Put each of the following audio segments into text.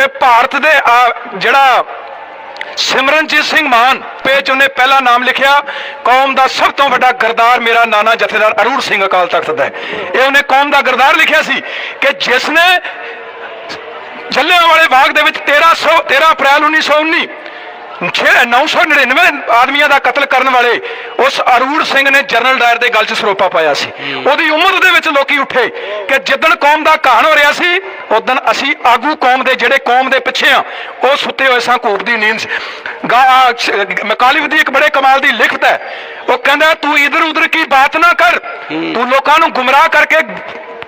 ਕਿ ਭਾਰਤ ਦੇ ਆ, ਜਿਹੜਾ ਸਿਮਰਨਜੀਤ ਸਿੰਘ ਮਾਨ ਪੇਜ ਉਹਨੇ ਪਹਿਲਾ ਨਾਮ ਲਿਖਿਆ। ਕੌਮ ਦਾ ਸਭ ਤੋਂ ਵੱਡਾ ਗਰਦਾਰ ਮੇਰਾ ਨਾਨਾ ਜਥੇਦਾਰ ਅਰੂੜ ਸਿੰਘ ਅਕਾਲ ਤਖਤ ਦਾ ਹੈ। ਇਹ ਉਹਨੇ ਕੌਮ ਦਾ ਗਰਦਾਰ ਲਿਖਿਆ ਸੀ ਕਿ ਜਿਸ ਨੇ ਜੱਲਿਆਂਵਾਲੇ ਬਾਗ ਦੇ ਵਿੱਚ 1300 13 ਅਪ੍ਰੈਲ 1919 ਛੇ- 999 ਆਦਮੀਆਂ ਦਾ ਕਤਲ ਕਰਨ ਵਾਲੇ ਉਸ ਅਰੂੜ ਸਿੰਘ ਨੇ ਜਨਰਲ ਡਾਇਰ ਦੇ ਗਲ 'ਚ ਸਰੋਪਾ ਪਾਇਆ ਸੀ। ਉਹਦੀ ਉਮਰ ਦੇ ਵਿੱਚ ਲੋਕੀ ਉੱਠੇ ਕਿ ਜਿੱਦਣ ਕੌਮ ਦਾ ਕਹਾਣ ਹੋ ਰਿਹਾ ਸੀ ਉਦੋਂ ਅਸੀਂ ਆਗੂ ਕੌਮ ਦੇ ਜਿਹੜੇ ਕੌਮ ਦੇ ਪਿੱਛੇ ਆ ਉਹ ਸੁੱਤੇ ਹੋਏ ਸਾਂ ਘੂਪ ਦੀ ਨੀਂਦ ਮਕਾਲਿਬ ਦੀ ਇੱਕ ਬੜੇ ਕਮਾਲ ਦੀ ਲਿਖਤ ਹੈ। ਉਹ ਕਹਿੰਦਾ ਤੂੰ ਇਧਰ ਉਧਰ ਕੀ ਬਾਤ ਨਾ ਕਰ? ਤੂੰ ਲੋਕਾਂ ਨੂੰ ਗੁੰਮਰਾਹ ਕਰਕੇ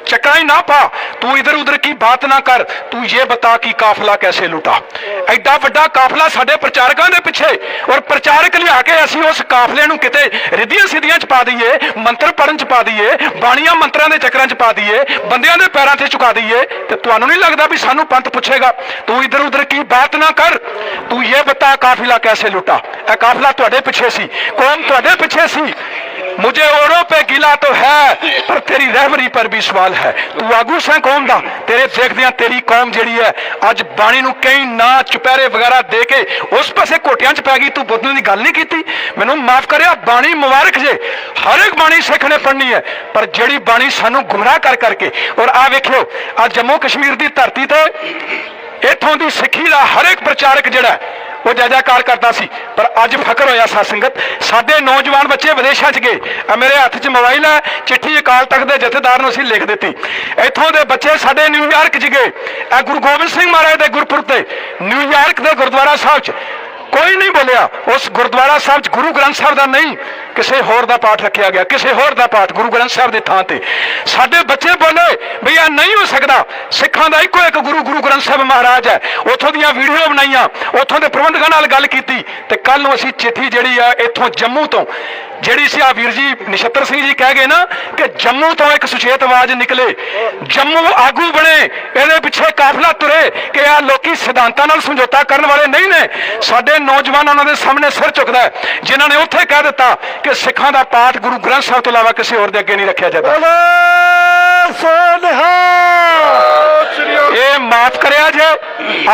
चक्रा ही ना पा तू इधर उधर की बात ना कर तू ये बता कि काफला कैसे लुटा ਐਡਾ ਵੱਡਾ ਕਾਫਲਾ ਸਾਡੇ ਪ੍ਰਚਾਰਕਾਂ ਦੇ ਪਿੱਛੇ ਔਰ ਪ੍ਰਚਾਰਕ ਲਿਆ ਕੇ ਅਸੀਂ ਉਸ ਕਾਫਲੇ ਨੂੰ ਕਿਤੇ ਰਿੱਧੀਆਂ ਸਿੱਧੀਆਂ ਚ ਪਾ ਦਈਏ ਮੰਤਰ ਪੜਨ ਚ ਪਾ ਦਈਏ ਬਾਣੀਆਂ ਮੰਤਰਾਂ ਦੇ ਚੱਕਰਾਂ ਚ ਪਾ ਦਈਏ ਬੰਦਿਆਂ ਦੇ ਪੈਰਾਂ ਤੇ ਝੁਕਾ ਦਈਏ ਤੇ ਤੁਹਾਨੂੰ ਨਹੀਂ ਲੱਗਦਾ ਵੀ ਸਾਨੂੰ ਪੰਥ ਪੁੱਛੇਗਾ ਤੂੰ ਇਧਰ ਉਧਰ ਕੀ ਬਾਤ ਨਾ ਕਰ ਤੂੰ ਇਹ ਬਤਾ ਕਾਫਿਲਾ ਕੈਸੇ ਲੁਟਾ ਇਹ ਕਾਫਲਾ ਤੁਹਾਡੇ ਪਿੱਛੇ ਸੀ ਕੌਮ ਤੁਹਾਡੇ ਪਿੱਛੇ ਸੀ मुझे औरों पे गिला तो है पर तेरी रहबरी पर भी सवाल है तू आगू सैं कौम ਦਾ ਤੇਰੇ ਦੇਖਦਿਆਂ ਤੇਰੀ ਕੌਮ ਜਿਹੜੀ ਹੈ ਅੱਜ ਬਾਣੀ ਨੂੰ ਕਈ ਨਾ ਚੁਪਹਿਰੇ ਵਗੈਰਾ ਦੇ ਕੇ ਉਸ ਪਾਸੇ ਘੋਟਿਆਂ 'ਚ ਪੈ ਗਈ ਤੂੰ ਬੁੱਧ ਦੀ ਗੱਲ ਨਹੀਂ ਕੀਤੀ ਮੈਨੂੰ ਮਾਫ ਕਰਿਆ ਬਾਣੀ ਮੁਬਾਰਕ ਜੇ ਹਰ ਇੱਕ ਬਾਣੀ ਸਿੱਖ ਨੇ ਪੜ੍ਹਨੀ ਹੈ ਪਰ ਜਿਹੜੀ ਬਾਣੀ ਸਾਨੂੰ ਗੁੰਮਰਾਹ ਕਰ ਕਰਕੇ ਔਰ ਆ ਵੇਖਿਓ ਆ ਜੰਮੂ ਕਸ਼ਮੀਰ ਦੀ ਧਰਤੀ ਤੇ ਇੱਥੋਂ ਦੀ ਸਿੱਖੀ ਦਾ ਹਰ ਇੱਕ ਪ੍ਰਚਾਰਕ ਜਿਹੜਾ ਹੈ, ਉਹ ਜਾਜਾਕਾਰ ਕਰਦਾ ਸੀ। ਪਰ ਅੱਜ ਫਖਰ ਹੋਇਆ ਸਾਧ ਸੰਗਤ। ਸਾਡੇ ਨੌਜਵਾਨ ਬੱਚੇ ਵਿਦੇਸ਼ਾਂ 'ਚ ਗਏ। ਆ ਮੇਰੇ ਹੱਥ 'ਚ ਮੋਬਾਈਲ ਹੈ। ਚਿੱਠੀ ਅਕਾਲ ਤਖਤ ਦੇ ਜਥੇਦਾਰ ਨੂੰ ਅਸੀਂ ਲਿਖ ਦਿੱਤੀ। ਇੱਥੋਂ ਦੇ ਬੱਚੇ ਸਾਡੇ ਨਿਊਯਾਰਕ 'ਚ ਗਏ। ਇਹ ਗੁਰੂ ਗੋਬਿੰਦ ਸਿੰਘ ਮਹਾਰਾਜ ਦੇ ਗੁਰਪੁਰਬ ਤੇ ਨਿਊਯਾਰਕ ਦੇ ਗੁਰਦੁਆਰਾ ਸਾਹਿਬ 'ਚ। ਕੋਈ ਨਹੀਂ ਬੋਲਿਆ। ਉਸ ਗੁਰਦੁਆਰਾ ਸਾਹਿਬ 'ਚ ਗੁਰੂ ਗ੍ਰੰਥ ਸਾਹਿਬ ਦਾ ਨਹੀਂ, ਕਿਸੇ ਹੋਰ ਦਾ ਪਾਠ ਰੱਖਿਆ ਗਿਆ, ਕਿਸੇ ਹੋਰ ਦਾ ਪਾਠ ਗੁਰੂ ਗ੍ਰੰਥ ਸਾਹਿਬ ਦੇ ਥਾਂ ਤੇ। ਸਾਡੇ ਬੱਚੇ ਬੋਲੇ ਵੀ ਇਹ ਨਹੀਂ ਹੋ ਸਕਦਾ। ਸਿੱਖਾਂ ਦਾ ਇੱਕੋ ਇੱਕ ਗੁਰੂ ਗੁਰੂ ਗ੍ਰੰਥ ਸਾਹਿਬ ਮਹਾਰਾਜ ਹੈ। ਉੱਥੋਂ ਦੀਆਂ ਵੀਡੀਓ ਬਣਾਈਆਂ, ਉੱਥੋਂ ਦੇ ਪ੍ਰਬੰਧਕਾਂ ਨਾਲ ਗੱਲ ਕੀਤੀ ਤੇ ਕੱਲ ਨੂੰ ਅਸੀਂ ਚਿੱਠੀ ਜਿਹੜੀ ਆ ਇੱਥੋਂ ਜੰਮੂ ਤੋਂ, ਜਿਹੜੀ ਸੀ ਆ ਵੀਰ ਜੀ ਨਛੱਤਰ ਸਿੰਘ ਜੀ ਕਹਿ ਗਏ ਨਾ ਕਿ ਜੰਮੂ ਤੋਂ ਇੱਕ ਸੁਚੇਤ ਆਵਾਜ਼ ਨਿਕਲੇ। ਜੰਮੂ ਆਗੂ ਬਣੇ, ਇਹਦੇ ਪਿੱਛੇ ਕਿ ਆ ਲੋਕੀ ਸਿਧਾਂਤਾਂ ਨਾਲ ਸਮਝੌਤਾ ਕਰਨ ਵਾਲੇ ਨਹੀਂ ਨੇ। ਸਾਡੇ ਨੌਜਵਾਨ ਉਹਨਾਂ ਦੇ ਸਾਹਮਣੇ ਸਿਰ ਝੁਕਦਾ ਹੈ, ਜਿਨ੍ਹਾਂ ਨੇ ਉੱਥੇ ਕਹਿ ਦਿੱਤਾ ਕਿ ਸਿੱਖਾਂ ਦਾ ਪਾਠ ਗੁਰੂ ਗ੍ਰੰਥ ਸਾਹਿਬ ਤੋਂ ਇਲਾਵਾ ਕਿਸੇ ਹੋਰ ਦੇ ਅੱਗੇ ਨਹੀਂ ਰੱਖਿਆ ਜਾਂਦਾ। ਇਹ ਮਾਫ ਕਰਿਆ ਜੇ।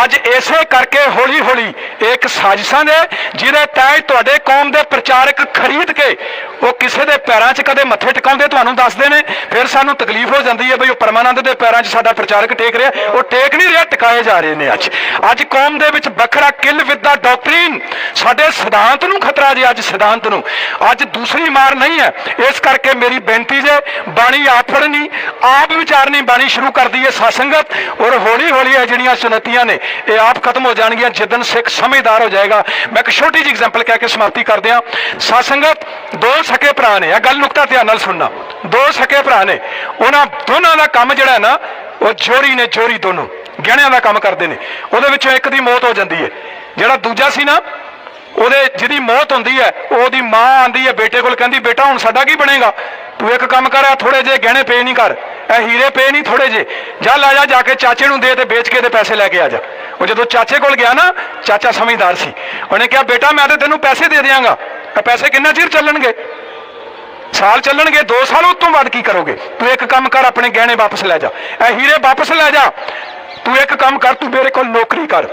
ਅੱਜ ਇਸੇ ਕਰਕੇ ਹੌਲੀ ਹੌਲੀ ਇੱਕ ਸਾਜ਼ਿਸ਼ਾਂ ਦੇ ਜਿਹਦੇ ਤਹਿਤ ਤੁਹਾਡੇ ਕੌਮ ਦੇ ਪ੍ਰਚਾਰਕ ਖਰੀਦ ਕੇ ਉਹ ਕਿਸੇ ਦੇ ਪੈਰਾਂ 'ਚ ਕਦੇ ਮੱਥੇ ਟਿਕਾਉਂਦੇ ਤੁਹਾਨੂੰ ਦੱਸਦੇ ਨੇ। ਫਿਰ ਸਾਨੂੰ ਤਕਲੀਫ ਹੋ ਜਾਂਦੀ ਹੈ ਬਈ ਉਹ ਪਰਮਾਨੰਦ ਦੇ ਪੈਰਾਂ 'ਚ ਸਾਡਾ ਪ੍ਰਚਾਰਕ ਟੇਕ ਰਿਹਾ। ਉਹ ਟੇਕ ਨਹੀਂ ਰਿਹਾ, ਟਿਕਾਏ ਜਾ ਰਹੇ ਨੇ ਅੱਜ। ਅੱਜ ਕੌਮ ਦੇ ਵਿੱਚ ਵੱਖਰਾ ਕਿਲ ਵਿਦ ਦਾ ਡਾਕਟਰੀਨ। ਸਾਡੇ ਸਿਧਾਂਤ ਨੂੰ ਖਤਰਾ ਜੇ ਅੱਜ ਸਿਧਾਂਤ ਨੂੰ। ਅੱਜ ਦੂਸਰੀ ਮਾਰ ਨਹੀਂ ਹੈ। ਇਸ ਕਰਕੇ ਮੇਰੀ ਬੇਨਤੀ ਜੇ, ਬਾਣੀ ਆਪ ਪੜ੍ਹਨੀ ਆਪ ਵਿਚਾਰਨੀ ਬਾਣੀ ਸ਼ੁਰੂ ਕਰ ਦਈਏ ਸਾਸੰਗਤ ਔਰ ਹੌਲੀ ਹੌਲੀ ਇਹ ਜਿਹੜੀਆਂ ਚੁਣੌਤੀਆਂ ਨੇ, ਇਹ ਆਪ ਖਤਮ ਹੋ ਜਾਣਗੀਆਂ। ਜਿੱਦਨ ਸਿੱਖ ਸਮਝਦਾਰ ਹੋ ਜਾਏਗਾ। ਮੈਂ ਇੱਕ ਛੋਟੀ ਜਿਹੀ ਐਗਜ਼ਾਮਪਲ ਕਹਿ ਕੇ ਸਮਾਪਤੀ ਕਰ ਦਿਆਂ ਸਾਸੰਗਤ ਦੋ ਸਕੇ ਭਰਾ ਨੇ। ਇਹ ਗੱਲ ਨੁਕਤਾ ਧਿਆਨ ਨਾਲ ਸੁਣਨਾ। ਦੋ ਸਕੇ ਭਰਾ ਨੇ। ਉਹਨਾਂ ਦੋਨਾਂ ਦਾ ਕੰਮ ਜਿਹੜਾ ਹੈ ਨਾ, ਉਹ ਜੋਰੀ ਨੇ ਜੋਰੀ ਦੋਨੋਂ। ਗਹਿਣਿਆਂ ਦਾ ਕੰਮ ਕਰਦੇ ਨੇ। ਉਹਦੇ ਵਿੱਚੋਂ ਇੱਕ ਦੀ ਮੌਤ ਹੋ ਜਾਂਦੀ ਹੈ। ਜਿਹੜਾ ਦੂਜਾ ਸੀ ਨਾ ਉਹਦੇ ਜਿਹਦੀ ਮੌਤ ਹੁੰਦੀ ਹੈ, ਉਹਦੀ ਮਾਂ ਆਂਦੀ ਹੈ ਬੇਟੇ ਕੋਲ, ਕਹਿੰਦੀ, ਬੇਟਾ, ਹੁਣ ਸਾਡਾ ਕੀ ਬਣੇਗਾ? ਤੂੰ ਇੱਕ ਕੰਮ ਕਰ, ਆ ਥੋੜੇ ਜੇ ਗਹਿਣੇ ਪੇ ਨਹੀਂ ਕਰ ਇਹ ਹੀਰੇ ਪੇ ਨਹੀਂ ਥੋੜੇ ਜੇ ਜਾ, ਲੈ ਜਾ ਜਾ ਕੇ ਚਾਚੇ ਨੂੰ ਦੇ ਤੇ ਵੇਚ ਕੇ ਤੇ ਪੈਸੇ ਲੈ ਕੇ ਆ ਜਾ। ਉਹ ਜਦੋਂ ਚਾਚੇ ਕੋਲ ਗਿਆ ਨਾ, ਚਾਚਾ ਸਮਝਦਾਰ ਸੀ। ਉਹਨੇ ਕਿਹਾ, ਬੇਟਾ, ਮੈਂ ਤੇ ਤੈਨੂੰ ਪੈਸੇ ਦੇ ਦਿਆਂਗਾ। ਇਹ ਪੈਸੇ ਕਿੰਨਾ ਚਿਰ ਚੱਲਣਗੇ? ਸਾਲ ਚੱਲਣਗੇ 2 ਸਾਲ ਉਸ ਤੋਂ ਬਾਅਦ ਕੀ ਕਰੋਗੇ? ਤੂੰ ਇੱਕ ਕੰਮ ਕਰ, ਆਪਣੇ ਗਹਿਣੇ ਵਾਪਸ ਲੈ ਜਾ। ਇਹ ਹੀਰੇ ਵਾਪਸ ਲੈ ਜਾ। ਤੂੰ ਇੱਕ ਕੰਮ ਕਰ, ਤੂੰ ਮੇਰੇ ਕੋਲ ਨੌਕਰੀ ਕਰ।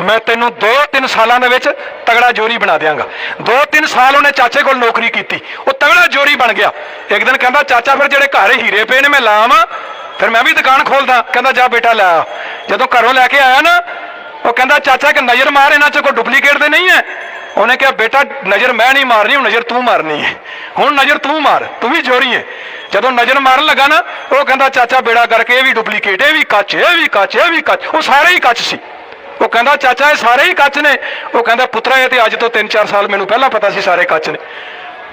ਮੈਂ ਤੈਨੂੰ 2-3 ਸਾਲਾਂ ਦੇ ਵਿੱਚ ਤਗੜਾ ਜੋਰੀ ਬਣਾ ਦਿਆਂਗਾ। 2-3 ਸਾਲ ਉਹਨੇ ਚਾਚੇ ਕੋਲ ਨੌਕਰੀ ਕੀਤੀ। ਉਹ ਤਗੜਾ ਜੋਰੀ ਬਣ ਗਿਆ। ਇੱਕ ਦਿਨ ਕਹਿੰਦਾ, ਚਾਚਾ ਫਿਰ ਜਿਹੜੇ ਘਰ ਹੀਰੇ ਪਏ ਨੇ, ਮੈਂ ਲਾਵਾਂ। ਫਿਰ ਮੈਂ ਵੀ ਦੁਕਾਨ ਖੋਲਦਾ। ਕਹਿੰਦਾ, ਜਾ ਬੇਟਾ, ਲੈ ਆ। ਜਦੋਂ ਘਰੋਂ ਲੈ ਕੇ ਆਇਆ ਨਾ, ਉਹ ਕਹਿੰਦਾ, ਚਾਚਾ ਕਿ ਨਜ਼ਰ ਮਾਰ, ਇਹਨਾਂ 'ਚ ਕੋਈ ਡੁਪਲੀਕੇਟ ਤੇ ਨਹੀਂ ਹੈ। ਉਹਨੇ ਕਿਹਾ, ਬੇਟਾ, ਨਜ਼ਰ ਮੈਂ ਨਹੀਂ ਮਾਰਨੀ ਹੁਣ ਨਜ਼ਰ ਤੂੰ ਮਾਰਨੀ ਹੈ। ਹੁਣ ਨਜ਼ਰ ਤੂੰ ਮਾਰ, ਤੂੰ ਵੀ ਜੋਰੀ ਹੈ। ਜਦੋਂ ਨਜ਼ਰ ਮਾਰਨ ਲੱਗਾ ਨਾ, ਉਹ ਕਹਿੰਦਾ, ਚਾਚਾ, ਬੇੜਾ ਕਰਕੇ ਇਹ ਵੀ ਡੁਪਲੀਕੇਟ, ਇਹ ਵੀ ਕੱਚ, ਇਹ ਵੀ ਕੱਚ, ਇਹ ਵੀ ਕੱਚ। ਉਹ ਸਾਰੇ ਹੀ ਕੱਚ ਸੀ। ਉਹ ਕਹਿੰਦਾ, ਚਾਚਾ, ਇਹ ਸਾਰੇ ਹੀ ਕੱਚ ਨੇ। ਉਹ ਕਹਿੰਦਾ, ਪੁੱਤਰਾ, ਇਹ ਤੇ ਅੱਜ ਤੋਂ 3-4 ਸਾਲ ਮੈਨੂੰ ਪਹਿਲਾਂ ਪਤਾ ਸੀ, ਸਾਰੇ ਕੱਚ ਨੇ।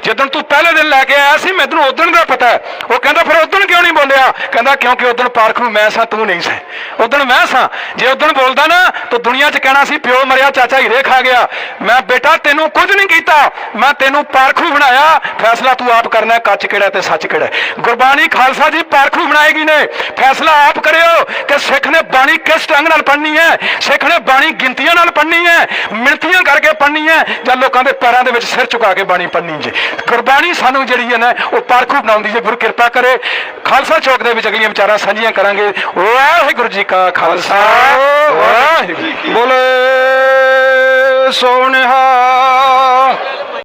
ਜਦੋਂ ਤੂੰ ਪਹਿਲੇ ਦਿਨ ਲੈ ਕੇ ਆਇਆ ਸੀ ਮੈਨੂੰ ਉਦੋਂ ਦਾ ਪਤਾ ਉਹ ਕਹਿੰਦਾ, ਫਿਰ ਉਦੋਂ ਕਿਉਂ ਨਹੀਂ ਬੋਲਿਆ? ਕਹਿੰਦਾ, ਕਿਉਂਕਿ ਉਦੋਂ ਪਾਰਖ ਨੂੰ ਮੈਂ ਸਾਂ, ਤੂੰ ਨਹੀਂ ਸਾਂ। ਉਦੋਂ ਮੈਂ ਸਾਂ। ਜੇ ਉਦੋਂ ਬੋਲਦਾ ਨਾ, ਤਾਂ ਦੁਨੀਆ 'ਚ ਕਹਿਣਾ ਸੀ, ਪਿਓ ਮਰਿਆ, ਚਾਚਾ ਹੀਰੇ ਖਾ ਗਿਆ। ਮੈਂ ਬੇਟਾ ਤੈਨੂੰ ਕੁਝ ਨਹੀਂ ਕੀਤਾ। ਮੈਂ ਤੈਨੂੰ ਪਾਰਖੂ ਬਣਾਇਆ। ਫੈਸਲਾ ਤੂੰ ਆਪ ਕਰਨਾ ਕੱਚ ਕਿਹੜਾ ਤੇ ਸੱਚ ਕਿਹੜਾ ਗੁਰਬਾਣੀ ਖਾਲਸਾ ਜੀ ਪਾਰਖੂ ਬਣਾਏਗੀ ਨੇ। ਫੈਸਲਾ ਆਪ ਕਰਿਓ ਕਿ ਸਿੱਖ ਨੇ ਬਾਣੀ ਕਿਸ ਢੰਗ ਨਾਲ ਪੜ੍ਹਨੀ ਹੈ? ਸਿੱਖ ਨੇ ਬਾਣੀ ਗਿਣਤੀਆਂ ਨਾਲ ਪੜ੍ਹਨੀ ਹੈ? ਮਿਣਤੀਆਂ ਕਰਕੇ ਪੜ੍ਹਨੀ ਹੈ? ਜਾਂ ਲੋਕਾਂ ਦੇ ਪੈਰਾਂ ਦੇ ਵਿੱਚ ਸਿਰ ਝੁਕਾ ਕੇ ਬਾਣੀ ਪੜ੍ਹਨੀ ਜੀ? ਗੁਰਬਾਣੀ ਸਾਨੂੰ ਜਿਹੜੀ ਹੈ ਨਾ ਉਹ ਪਾਰਖੂ ਬਣਾਉਂਦੀ ਜੇ ਗੁਰੂ ਕਿਰਪਾ ਕਰੇ। ਖਾਲਸਾ ਚੌਕ ਦੇ ਵਿੱਚ ਅਗਲੀਆਂ ਵਿਚਾਰਾਂ ਸਾਂਝੀਆਂ ਕਰਾਂਗੇ। ਵਾਹਿਗੁਰੂ ਜੀ ਕਾ ਖਾਲਸਾ। ਵਾਹਿਗੁਰੂ ਬੋਲੇ ਸੋਨਿਹਾਲ